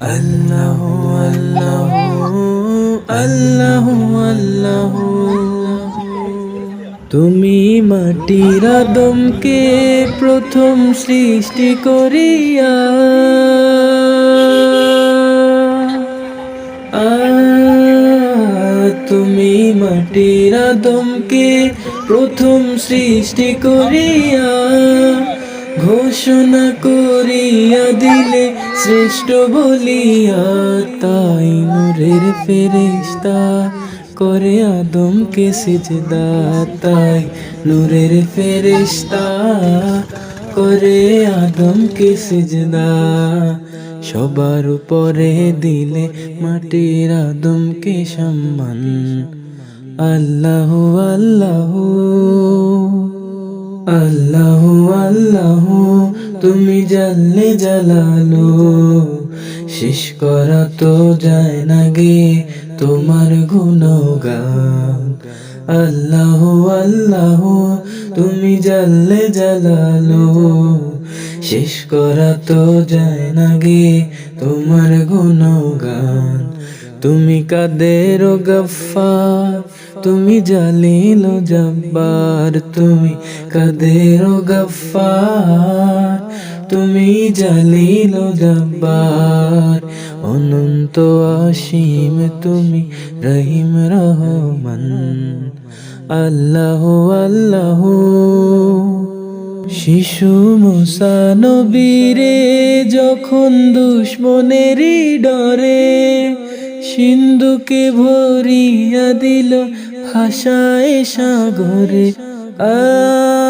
আল্লাহ আল্লাহ আল্লাহ আল্লাহ। তুমি মাটির আদমকে প্রথম সৃষ্টি করিয়া তুমি মাটির আদমকে প্রথম সৃষ্টি করিয়া ঘোষণা দিলে শ্রেষ্ঠ বলিয়া তাই নূরের ফেরেশতা করে আদমকে সিজদা, তাই নূরের ফেরেশতা করে আদমকে সিজদা। সবার উপরে দিলে মাটির আদমকে সম্মান। আল্লাহ আল্লাহ আল্লাহ আল্লাহ। তুমি জালালো শেষ করা তো যায় না গে তোমার গুণগান। আল্লাহ আল্লাহ, তুমি জানলে জালালো শেষ করা তো যায় না গে তোমার গুণগান। তুমি কাদের গফার তুমি জালিল জব্বার, তুমি কাদের গফার তুমি জালিল জব্বার, অনন্ত অসীম তুমি রহিম রহমান। আল্লাহ আল্লাহ, শিশু মুসা নবীরে যখন দুশ্মনেরই ডরে, সিন্ধুকে ভরিয়া দিল ভাষায় সাগরে। আ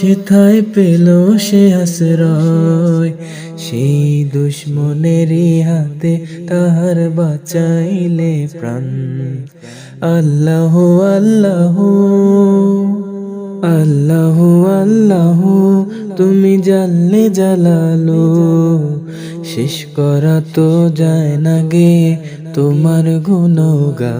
সেথায় পেল সে আশ্রয়। সেই দুশ্মনেরই হাতে তাহার বাঁচাইলে প্রাণ। আল্লাহ আল্লাহ আল্লাহ আল্লাহ, তুমি জানলে জালালো। শেষ করা তো যায় না গে তোমার গুণগা